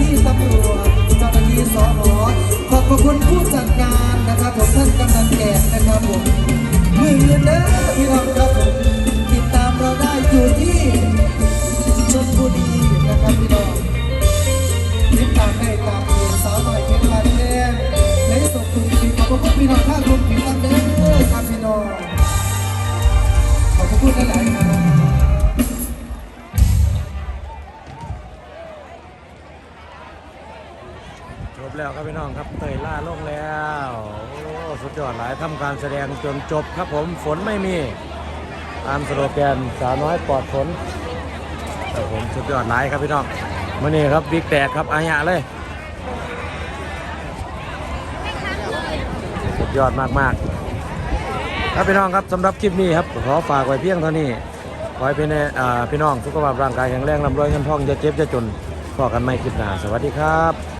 ที่ตำรวจเจ้าหน้าที่สอนอขอบพระคุณผู้จัดงานนะครับผมท่านกำนันแขกนะครับผมมือเๆนะพี่น้องครับผมติดตามเราได้อยู่ที่ชลบุรีนะครับพี่น้องติดตามได้ตามเพจสาวหน่เพชรลานแดงในส่งคุณทขอบพระคุณพี่น้องท่าครวมถึงตั้งเด้อครับพี่น้องขอบพระคุณหลายๆครับ จบแล้วครับพี่น้องครับเตยล่าลงแล้วโอ้สุดยอดหลายทำการแสดงจนจบครับผมฝนไม่มีตามสโลแกนสาวน้อยปลอดฝนครับผมสุดยอดหลายครับพี่น้องมื่อนี้ครับบิ๊กแตกครับอายะเลย สุดยอดมากๆ ครับพี่น้องครับสำหรับคลิปนี้ครับขอฝากไว้เพียงเท่านี้ขอให้พี่น่อ่าพี่น้องสุขภาพร่างกายแข็งแรงร่ำรวยเงินทองจะเจ็บจะจนพอกันไม่คลิปหน้าสวัสดีครับ